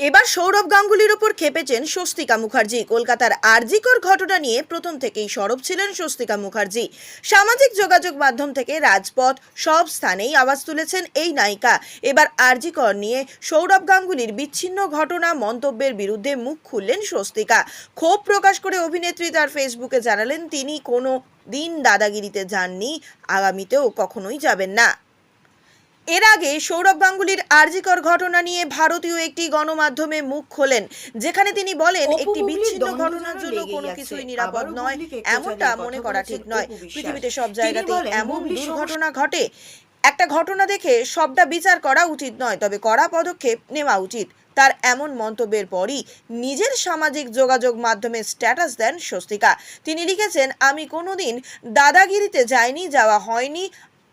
এবার সৌরভ গাঙ্গুলির ওপর খেপেছেন স্বস্তিকা মুখার্জি। কলকাতার আরজিকর ঘটনা নিয়ে প্রথম থেকেই সরব ছিলেন স্বস্তিকা মুখার্জি। সামাজিক যোগাযোগ মাধ্যম থেকে রাজপথ সব স্থানেই আওয়াজ তুলেছেন এই নায়িকা। এবার আরজিকর নিয়ে সৌরভ গাঙ্গুলির বিচ্ছিন্ন ঘটনা মন্তব্যের বিরুদ্ধে মুখ খুললেন স্বস্তিকা। ক্ষোভ প্রকাশ করে অভিনেত্রী তার ফেসবুকে জানালেন, তিনি কোনো দিন দাদাগিরিতে যাননি, আগামীতেও কখনোই যাবেন না। এর আগে সৌরভ গাঙ্গুলির আরজিকর ঘটনা নিয়ে ভারতীয় একটি গণমাধ্যমে মুখ খোলেন যেখানে তিনি বলেন একটি বিচ্ছিন্ন ঘটনার জন্য কোনো কিছুই নিরাপদ নয় এমনটা মনে করা ঠিক নয়। পৃথিবীতে সব তিনি জায়গাতেই এমন দুর্ঘটনা ঘটে একটা ঘটনা দেখে সবটা বিচার করা উচিত নয় তবে কড়া পদক্ষেপ নেওয়া উচিত। তার এমন মন্তব্যের পরই নিজের সামাজিক যোগাযোগ মাধ্যমে স্ট্যাটাস দেন স্বস্তিকা। তিনি লিখেছেন আমি কোনোদিন দাদাগিরিতে যাইনি যাওয়া হয়নি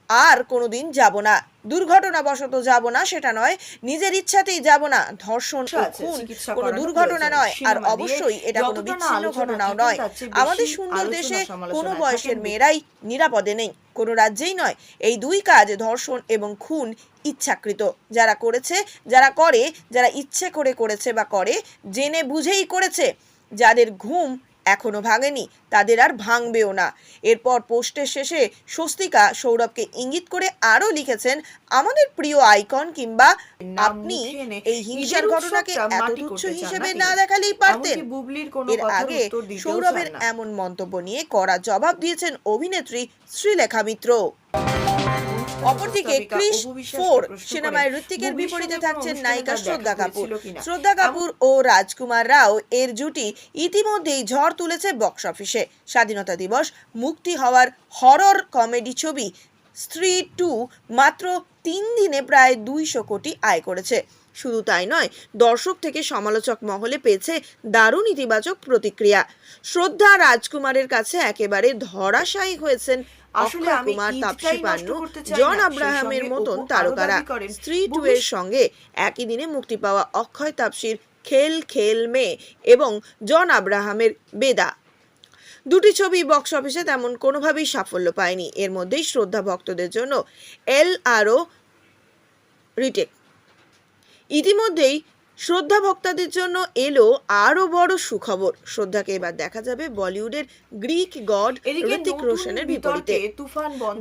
আর কোনোদিন যাব না। দুর্ঘটনাবশত যাব না সেটা নয়। নিজের ইচ্ছাতেই যাব না। ধর্ষণ খুন কোনো দুর্ঘটনা নয়। আর অবশ্যই এটা কোনো বিচ্ছিন্ন ঘটনাও নয়। আমাদের সুন্দর দেশে কোনো বয়সের মেয়েরাই নিরাপদে নেই। কোনো রাজ্যেই নয়। এই দুই কাজ ধর্ষণ এবং খুন ইচ্ছাকৃত। যারা করেছে যারা করে যারা ইচ্ছে করে করেছে বা করে জেনে বুঝেই করেছে যাদের ঘুম এখনও ভাঙেনি তাদের আর ভাঙবেও না। এরপর পোস্টের শেষে স্বস্তিকা সৌরভকে ইঙ্গিত করে আরও লিখেছেন আমাদের প্রিয় আইকন কিংবা আপনি এই হিংসার ঘটনাকে এত তুচ্ছ হিসেবে না দেখালেই পারতেন। এর আগে সৌরভের এমন মন্তব্য নিয়ে কড়া জবাব দিয়েছেন অভিনেত্রী শ্রীলেখা মিত্র। অপরদিকে ক্রিস ফোর সিনেমায় ঋত্বিকের বিপরীতে থাকছেন নায়িকা শ্রদ্ধা কাপুর। শ্রদ্ধা কাপুর ও রাজকুমার রাও এর জুটি ইতিমধ্যেই ঝড় তুলেছে বক্স অফিসে স্বাধীনতা দিবস মুক্তি হওয়ার হরর কমেডি ছবি স্ত্রী টু মাত্র তিন দিনে প্রায় দুইশো কোটি আয় করেছে। শুধু তাই নয় দর্শক থেকে সমালোচক মহলে পেয়েছে দারুণ ইতিবাচক প্রতিক্রিয়া। শ্রদ্ধা রাজকুমারের কাছে একেবারে ধরাশায়ী হয়েছেন আসলে কুমার তাপসী পান্নু জন আব্রাহামের মতন তারকারা। স্ত্রী টু এর সঙ্গে একই দিনে মুক্তি পাওয়া অক্ষয় তাপসীর খেল খেল মে এবং জন আব্রাহামের বেদা। দুটি ছবি বক্স অফিসে তেমন কোনোভাবেই সাফল্য পায়নি। এর মধ্যেই শ্রদ্ধা ভক্তদের জন্য এল আরও রিটেক। ইতিমধ্যেই শ্রদ্ধা ভক্তাদের জন্য এলো আরও বড় সুখবর। শ্রদ্ধাকে এবার দেখা যাবে বলিউডের গ্রিক গড ঋতিক রোশনের বিপরীতে।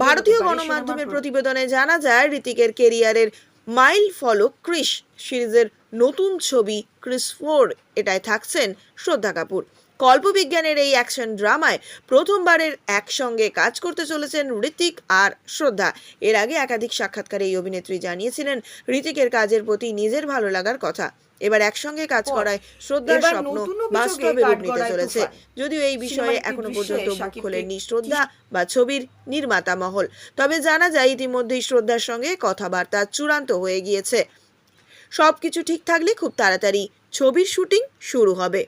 ভারতীয় গণমাধ্যমের প্রতিবেদনে জানা যায় ঋতিকের কেরিয়ারের মাইল ফলো ক্রিস সিরিজের নতুন ছবি ক্রিস ফোর এটায় থাকছেন শ্রদ্ধা কাপুর। কল্পবিজ্ঞানের এই অ্যাকশন ড্রামায় প্রথমবারের একসঙ্গে কাজ করতে চলেছেন ঋতিক আর শ্রদ্ধা। এর আগে একাধিক সাক্ষাৎকারে এই অভিনেত্রী জানিয়েছিলেন ঋতিকের কাজের প্রতি নিজের ভালো লাগার কথা। এবার একসঙ্গে কাজ করায় শ্রদ্ধার স্বপ্ন বাস্তবে রূপ নিতে চলেছে। যদিও এই বিষয়ে এখনও পর্যন্ত মুখ খোলেননি শ্রদ্ধা বা ছবির নির্মাতা মহল। তবে জানা যায় ইতিমধ্যেই শ্রদ্ধার সঙ্গে কথাবার্তা চূড়ান্ত হয়ে গিয়েছে। সবকিছু ঠিক থাকলে খুব তাড়াতাড়ি ছবির শুটিং শুরু হবে।